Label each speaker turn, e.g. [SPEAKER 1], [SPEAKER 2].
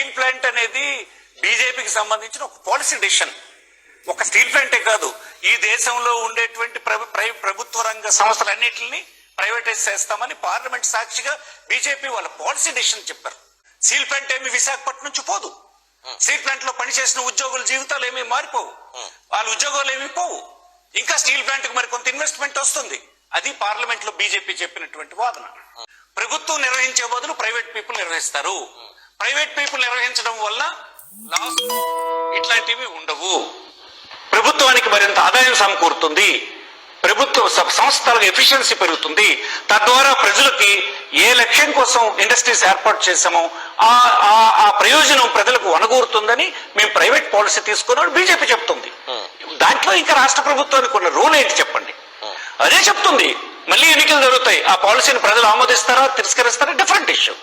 [SPEAKER 1] Steel plant అనేది బీజేపీకి సంబంధించిన ఒక పాలసీ డెసిషన్. ఒక స్టీల్ ప్లాంటే కాదు ఈ దేశంలో ఉండేటువంటి ప్రభు- ప్ర- ప్రభుత్వ రంగ సంస్థలన్నింటినీ ప్రైవేటైజ్ చేస్తామని పార్లమెంట్ సాక్షిగా బీజేపీ వాళ్ళ పాలసీ డెసిషన్ చెప్పారు. స్టీల్ ప్లాంట్ ఏమి విశాఖపట్నం నుంచి పోదు. స్టీల్ ప్లాంట్లో పనిచేసిన ఉద్యోగుల జీవితాలు ఏమీ మారిపోవు. వాళ్ళ ఉద్యోగాలు ఏమీ పోవు. ఇంకా స్టీల్ ప్లాంట్కి మరి కొంత ఇన్వెస్ట్మెంట్ వస్తుంది. అది పార్లమెంట్లో బీజేపీ చెప్పినటువంటి వాదన. ప్రభుత్వం నిర్వహించే బదులు ప్రైవేట్ పీపుల్ నిర్వహిస్తారు. ప్రైవేట్ పీపుల్ నిర్వహించడం వల్ల లాస్ ఇట్లాంటివి ఉండవు. ప్రభుత్వానికి మరింత ఆదాయం సమకూరుతుంది. ప్రభుత్వ స- సంస్థలకు ఎఫిషియన్సీ పెరుగుతుంది. తద్వారా ప్రజలకి ఏ లక్ష్యం కోసం ఇండస్ట్రీస్ ఏర్పాటు చేశామో ఆ ప్రయోజనం ప్రజలకు వనగూరుతుందని మేము ప్రైవేట్ పాలసీ తీసుకున్నాడు బీజేపీ చెప్తుంది. దాంట్లో ఇంకా రాష్ట్ర ప్రభుత్వానికి ఉన్న రూల్ ఏంటి చెప్పండి? అదే చెప్తుంది. మళ్ళీ ఎన్నికలు జరుగుతాయి. ఆ పాలసీని ప్రజలు ఆమోదిస్తారా తిరస్కరిస్తారా? Different issue